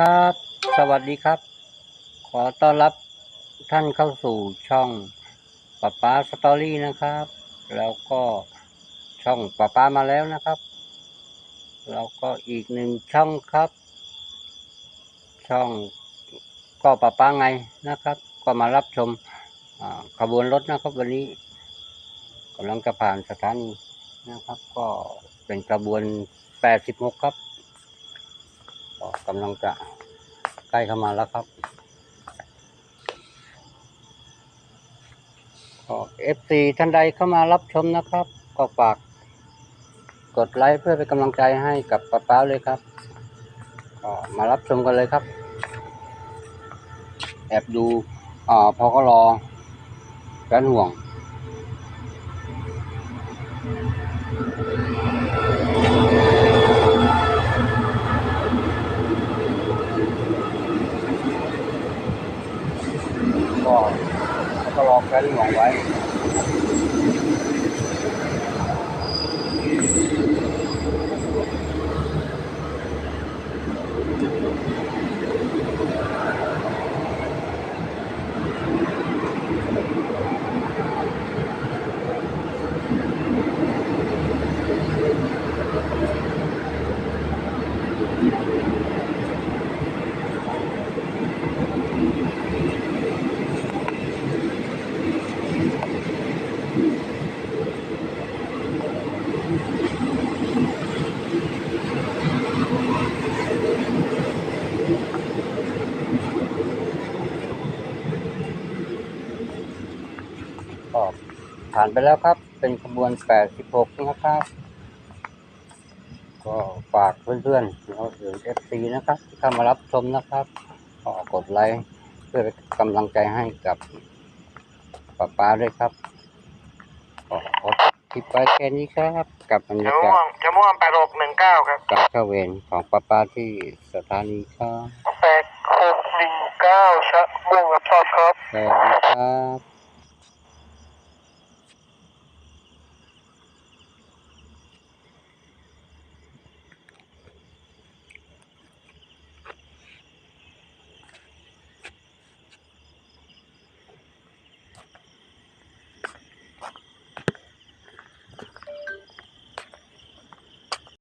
ครับ สวัสดีครับ ขอต้อนรับท่านเข้าสู่ช่องป้าป้าสตอรี่นะครับ แล้วก็ช่องป้าป้ามาแล้วนะครับ แล้วก็อีกหนึ่งช่องครับ ช่องก็ป้าป้าไงนะครับ ก็มารับชมขบวนรถนะครับ วันนี้กำลังจะผ่านสถานีนะครับ ก็เป็นขบวน86 ครับ ก็กำลังจะใกล้เข้ามาแล้วครับก็เอฟซีท่านใดเข้ามารับชมนะครับ ก็ฝากกดไลค์เพื่อเป็นกำลังใจให้กับป้าป้าเลยครับก็มารับชมกันเลยครับ แอบดูอ่าพอก็รอแฟนห่วง ก็ก็รอแฟนห่วงไว้ ก็ผ่านไปแล้วครับ เป็นขบวน 86 นะครับ ก็ฝากเพื่อนๆเราถึง FC นะครับ ที่เข้ามารับชมนะครับก็กดไลค์เพื่อเป็นกำลังใจให้กับป้าป้าด้วยครับก็ขอจบคลิปไว้แค่นี้ครับกับบรรจะยากาม่วศงจะม่วงแปดหกหนึ่งเก้าครับการเข้าเวรของป้าป้าที่สถานีครับแปดหกหนึ่งเก้าชะม่วงกับชอบครับสวัสดีครับ